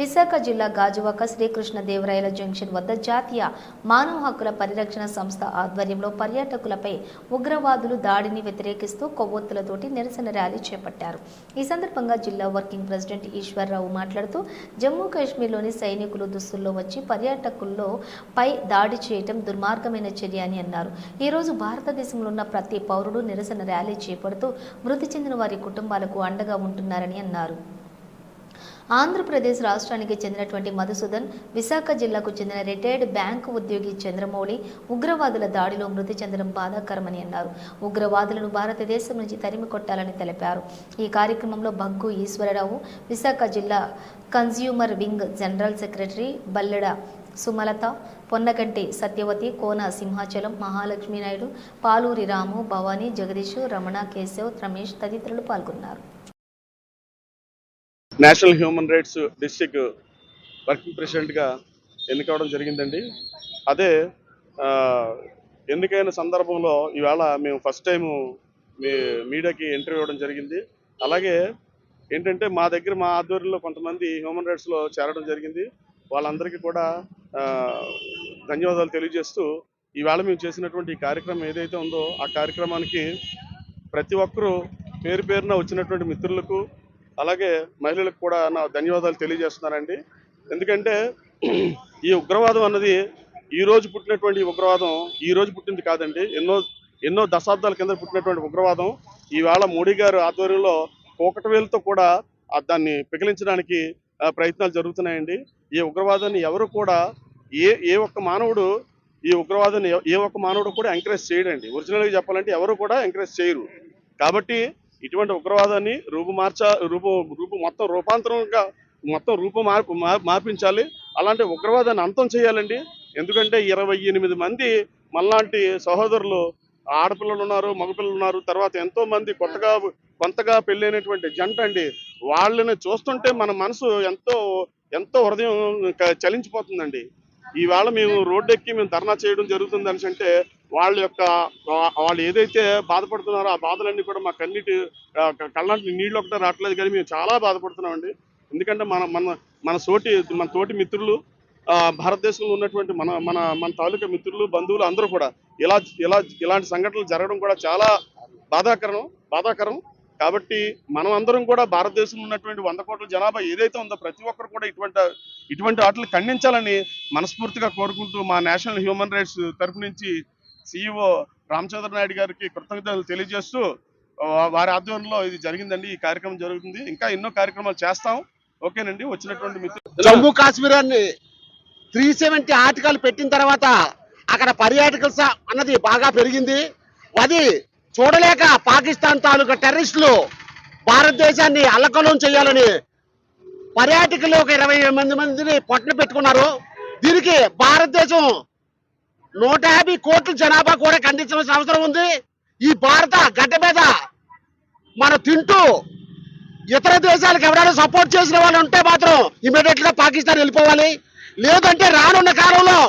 విశాఖ జిల్లా గాజువాక శ్రీకృష్ణదేవరాయల జంక్షన్ వద్ద జాతీయ మానవ హక్కుల పరిరక్షణ సంస్థ ఆధ్వర్యంలో పర్యాటకులపై ఉగ్రవాదులు దాడిని వ్యతిరేకిస్తూ కొవ్వొత్తులతోటి నిరసన ర్యాలీ చేపట్టారు. ఈ సందర్భంగా జిల్లా వర్కింగ్ ప్రెసిడెంట్ ఈశ్వర్రావు మాట్లాడుతూ జమ్మూ కాశ్మీర్లోని సైనికులు దుస్తుల్లో వచ్చి పర్యాటకుల్లో పై దాడి చేయటం దుర్మార్గమైన చర్య అని అన్నారు. ఈరోజు భారతదేశంలో ఉన్న ప్రతి పౌరుడు నిరసన ర్యాలీ చేపడుతూ మృతి చెందిన వారి కుటుంబాలకు అండగా ఉంటున్నారని అన్నారు. ఆంధ్రప్రదేశ్ రాష్ట్రానికి చెందినటువంటి మధుసూదన్ విశాఖ జిల్లాకు చెందిన రిటైర్డ్ బ్యాంకు ఉద్యోగి చంద్రమౌళి ఉగ్రవాదుల దాడిలో మృతి చెందడం బాధాకరమని అన్నారు. ఉగ్రవాదులను భారతదేశం నుంచి తరిమి కొట్టాలని తెలిపారు. ఈ కార్యక్రమంలో బగ్గు ఈశ్వరరావు విశాఖ జిల్లా consumer wing general secretary Balleda Sumalatha Ponnaganti Satyavathi Kona Simhachalam Mahalakshminaidu Paluri Ramu Bhavani Jagadish Ramana Keshav Ramesh తదితరులు పాల్గొన్నారు. National human rights district working ప్రెసిడెంట్గా ఎన్నికవడం జరిగిందండి. అదే ఎన్నికైన సందర్భంలో ఈవేళ మేము ఫస్ట్ టైం మీ మీడియాకి ఇంటర్వ్యూ ఇవ్వడం జరిగింది. అలాగే ఏంటంటే మా దగ్గర మా ఆధ్వర్యంలో కొంతమంది హ్యూమన్ రైట్స్లో చేరడం జరిగింది. వాళ్ళందరికీ కూడా ధన్యవాదాలు తెలియజేస్తూ ఈవేళ మేము చేసినటువంటి ఈ కార్యక్రమం ఏదైతే ఉందో ఆ కార్యక్రమానికి ప్రతి ఒక్కరూ పేరు పేరున వచ్చినటువంటి మిత్రులకు అలాగే మహిళలకు కూడా నా ధన్యవాదాలు తెలియజేస్తున్నానండి. ఎందుకంటే ఈ ఉగ్రవాదం అన్నది ఈ రోజు పుట్టినటువంటి ఉగ్రవాదం ఈ రోజు పుట్టింది కాదండి. ఎన్నో ఎన్నో దశాబ్దాల కింద పుట్టినటువంటి ఉగ్రవాదం. ఈవేళ మోడీ గారు ఆధ్వర్యంలో కోకటవేలుతో కూడా దాన్ని పిగిలించడానికి ఆ, ప్రయత్నాలు జరుగుతున్నాయండి. ఈ ఉగ్రవాదాన్ని ఎవరు కూడా ఏ ఏ ఒక్క మానవుడు ఈ ఉగ్రవాదాన్ని ఏ ఒక్క మానవుడు కూడా ఎంకరేజ్ చేయడండి. ఒరిజినల్గా చెప్పాలంటే ఎవరు కూడా ఎంకరేజ్ చేయరు. కాబట్టి ఇటువంటి ఉగ్రవాదాన్ని రూపు మార్చ రూపు రూపు మొత్తం రూపాంతరంగా మొత్తం రూపు మార్పు మార్పించాలి. అలాంటి ఉగ్రవాదాన్ని అంతం చేయాలండి. ఎందుకంటే ఇరవై ఎనిమిది మంది మనలాంటి సహోదరులు ఆడపిల్లలు ఉన్నారు మగపిల్లలు ఉన్నారు. తర్వాత ఎంతో మంది కొత్తగా కొంతగా పెళ్ళైనటువంటి జంట అండి. వాళ్ళని చూస్తుంటే మన మనసు ఎంతో ఎంతో హృదయం చలించిపోతుందండి. ఈవేళ మేము రోడ్డు ఎక్కి మేము ధర్నా చేయడం జరుగుతుంది అనేసి అంటే వాళ్ళ యొక్క వాళ్ళు ఏదైతే బాధపడుతున్నారో ఆ బాధలన్నీ కూడా మా కన్నీటి కళ్ళంటి నీళ్ళు ఒకటే రావట్లేదు కానీ మేము చాలా బాధపడుతున్నామండి. ఎందుకంటే మన మన మన తోటి మన తోటి మిత్రులు ఆ, భారతదేశంలో ఉన్నటువంటి మన మన మన తాలూకా మిత్రులు బంధువులు అందరూ కూడా ఇలా ఇలా ఇలాంటి సంఘటనలు జరగడం కూడా చాలా బాధాకరం బాధాకరం. కాబట్టి మనం అందరం కూడా భారతదేశంలో ఉన్నటువంటి వంద కోట్ల జనాభా ఏదైతే ఉందో ప్రతి ఒక్కరు కూడా ఇటువంటి ఇటువంటి వాటిని ఖండించాలని మనస్ఫూర్తిగా కోరుకుంటూ మా నేషనల్ హ్యూమన్ రైట్స్ తరపు నుంచి సిఇఓ రామచంద్ర నాయుడు గారికి కృతజ్ఞతలు తెలియజేస్తూ వారి ఆధ్వర్యంలో ఇది జరిగిందండి ఈ కార్యక్రమం జరుగుతుంది. ఇంకా ఎన్నో కార్యక్రమాలు చేస్తాం. ఓకేనండి వచ్చినటువంటి మిత్రులు Jammu Kashmir three seventy article పెట్టిన తర్వాత అక్కడ పర్యాటకుల అన్నది బాగా పెరిగింది. అది చూడలేక పాకిస్తాన్ తాలూకా టెర్రరిస్టులు భారతదేశాన్ని అల్లకలం చేయాలని పర్యాటకులు ఒక ఇరవై మంది మందిని పట్టున పెట్టుకున్నారు. దీనికి భారతదేశం నూట యాభై కోట్ల జనాభా కూడా ఖండించాల్సిన అవసరం ఉంది. ఈ భారత గడ్డ మీద మనం తింటూ ఇతర దేశాలకు ఎవరైనా సపోర్ట్ చేసిన వాళ్ళు ఉంటే మాత్రం ఇమీడియట్గా పాకిస్తాన్ వెళ్ళిపోవాలి. లేదంటే రానున్న కాలంలో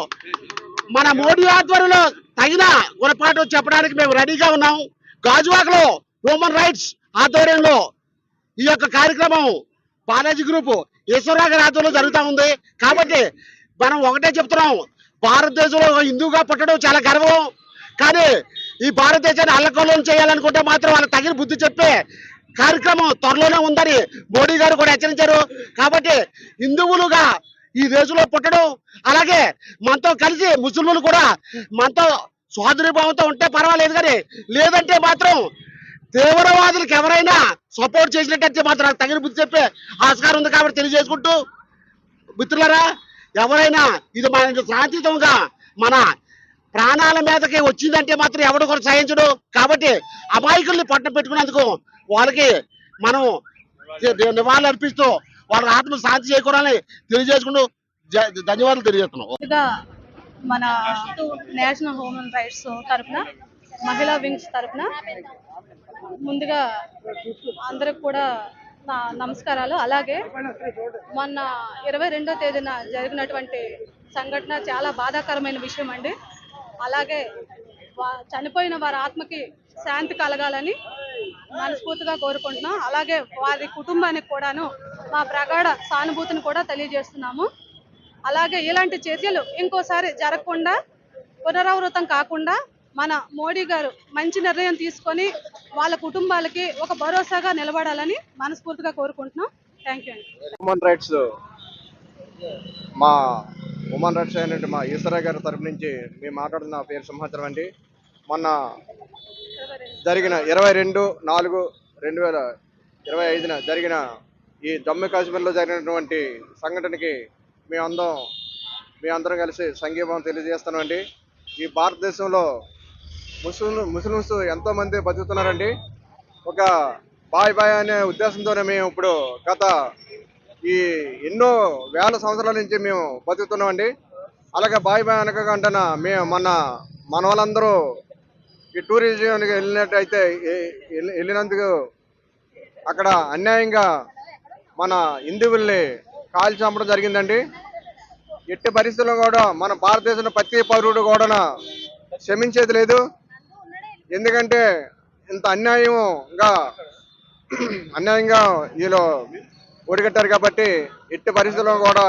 మన మోడీ ఆధ్వర్యంలో తగిన గుణపాఠం చెప్పడానికి మేము రెడీగా ఉన్నాం. గాజువాకలో హ్యూమన్ రైట్స్ ఆధ్వర్యంలో ఈ యొక్క కార్యక్రమం బాలాజీ గ్రూప్ ఈశ్వరరావు గారి ఆధ్వర్యంలో జరుగుతూ ఉంది. కాబట్టి మనం ఒకటే చెప్తున్నాం. భారతదేశంలో ఒక హిందువుగా పుట్టడం చాలా గర్వం. కానీ ఈ భారతదేశాన్ని అల్లకల్లోలం చేయాలనుకుంటే మాత్రం వాళ్ళకి తగిన బుద్ధి చెప్పే కార్యక్రమం త్వరలోనే ఉందని మోడీ గారు కూడా హెచ్చరించారు. కాబట్టి హిందువులుగా ఈ దేశంలో పుట్టడం అలాగే మనతో కలిసి ముస్లింలు కూడా మనతో సోదరీభావంతో ఉంటే పర్వాలేదు కానీ లేదంటే మాత్రం తీవ్రవాదులకు ఎవరైనా సపోర్ట్ చేసినట్టయితే మాత్రం తగిన బుద్ధి చెప్పే ఆస్కారం ఉంది కాబట్టి తెలియజేసుకుంటూ మిత్రులరా ఎవరైనా ఇది మన శాంతియుతంగా మన ప్రాణాల మీదకి వచ్చిందంటే మాత్రం ఎవడు కూడా సహించడు. కాబట్టి అమాయకుల్ని పట్టణ పెట్టుకున్నందుకు వాళ్ళకి మనం నివాళులు అర్పిస్తూ వాళ్ళ ఆత్మ శాంతి చేకూరాలని తెలియజేసుకుంటూ ధన్యవాదాలు తెలియజేస్తున్నాం. మన నేషనల్ హ్యూమన్ రైట్స్ తరఫున మహిళా వింగ్స్ తరఫున ముందుగా అందరికి కూడా నమస్కారాలు. అలాగే మొన్న ఇరవై రెండో తేదీన జరిగినటువంటి సంఘటన చాలా బాధాకరమైన విషయం అండి. అలాగే చనిపోయిన వారి ఆత్మకి శాంతి కలగాలని మనస్ఫూర్తిగా కోరుకుంటున్నాం. అలాగే వారి కుటుంబానికి కూడాను మా ప్రగాఢ సానుభూతిని కూడా తెలియజేస్తున్నాము. అలాగే ఇలాంటి చర్యలు ఇంకోసారి జరగకుండా పునరావృతం కాకుండా మన మోడీ గారు మంచి నిర్ణయం తీసుకొని వాళ్ళ కుటుంబాలకి ఒక భరోసాగా నిలబడాలని మనస్ఫూర్తిగా కోరుకుంటున్నాం. థ్యాంక్ యూ అండి. హ్యూమన్ రైట్స్ మా హ్యూమన్ రైట్స్ అయినట్టు మా ఈశ్వరయ్య గారి తరపు నుంచి మేము మాట్లాడుతున్న పేరు సింహాచలం అండి. మొన్న జరిగిన ఇరవై రెండు నాలుగు రెండు వేల ఇరవై ఐదున జరిగిన ఈ జమ్మూ కాశ్మీర్లో జరిగినటువంటి సంఘటనకి మేమందరం మేమందరం కలిసి సంఘీభావం తెలియజేస్తున్నామండి. ఈ భారతదేశంలో ముస్లిం ముస్లిమ్స్ ఎంతోమంది బతుకుతున్నారండి. ఒక బాయ్ బాయ్ అనే ఉద్దేశంతోనే మేము ఇప్పుడు గత ఈ ఎన్నో వేల సంవత్సరాల నుంచి మేము బతుకుతున్నామండి. అలాగే బాయ్ బాయ్ అనకంటన మేము మన మన వాళ్ళందరూ ఈ టూరిజంకి వెళ్ళినట్టయితే వెళ్ళినందుకు అక్కడ అన్యాయంగా మన హిందువుల్ని కాల్చి చంపడం జరిగిందండి. ఎట్టి పరిస్థితుల్లో కూడా మన భారతదేశంలో ప్రతి పౌరుడు కూడా క్షమించేది లేదు. ఎందుకంటే ఇంత అన్యాయంగా అన్యాయంగా వీళ్ళు ఒడిగట్టారు కాబట్టి ఎట్టి పరిస్థితుల్లో కూడా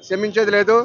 క్షమించేది లేదు.